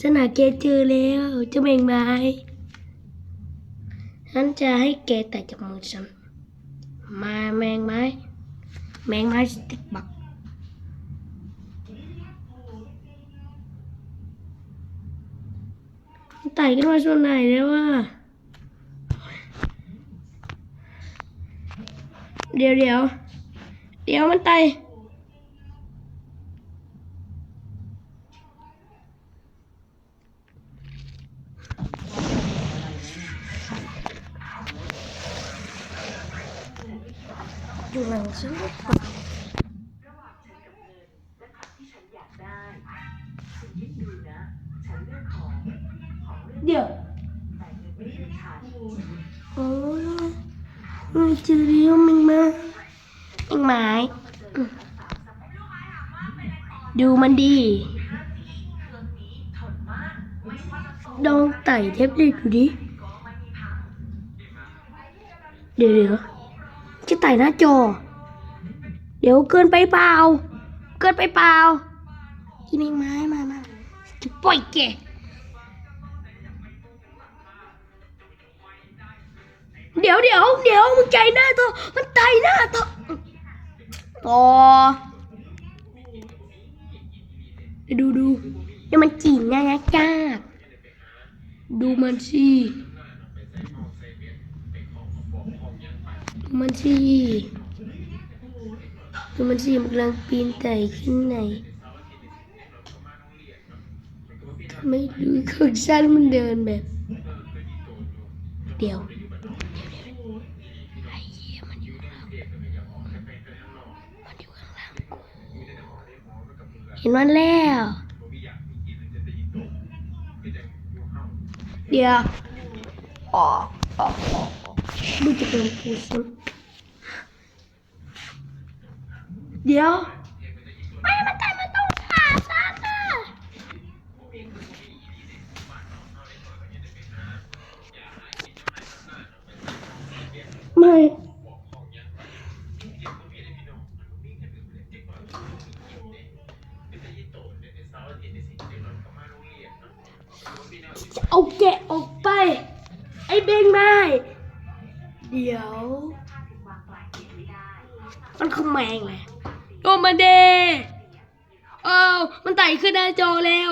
ฉันหาแกเจอแล้วเจ้าแมงไม้ฉันจะให้แกแตะจากมือฉันมาแมงไม้ แมงไม้สติ๊กบักไต่ขึ้นมาส่วนไหนแล้ววะเดี๋ยวเดี๋ยวเดี๋ยวมันไต่ อยู่หลังฉันหรือเปล่าเดี๋ยวโอ้ยมันเจอแล้วมึงมาเอ็งไม้ดูมันดีลองไต่เทปเล็กดูดิ เดี๋ยวเดี๋ยว จะไต่หน้าจอ เดี๋ยวเกินไปเปล่า เกินไปเปล่าอีเมงไม้มามาจะปล่อยแกเดี๋ยวเดี๋ยวเดี๋ยวมึงใจหน้าตัวมันไตหน้าตัวต่อดูดูเดี๋ยมันจีนนะนะจ้าดูมันสิ มันสิดูมันสิมันกำลังปีนไต่ขึ้นไหนไม่รู้คือฉันมันเดินแบบ เดี๋ยวเหี้ยมันอยู่ข้างล่างมันอยู่ข้างล่างกูเห็นมันแล้ว เดี๋ยวออกออกออก ออกดูจะเป็นกูซิเดี๋ยวไม่มันตายมันต้องขาซักอะไม่ เอาแกะออกไป ไอ้เบงไม้ เดี๋ยว มันคือแมงเลยโอมาเดเอ้ามันไต่ขึ้นหน้าจอแล้ว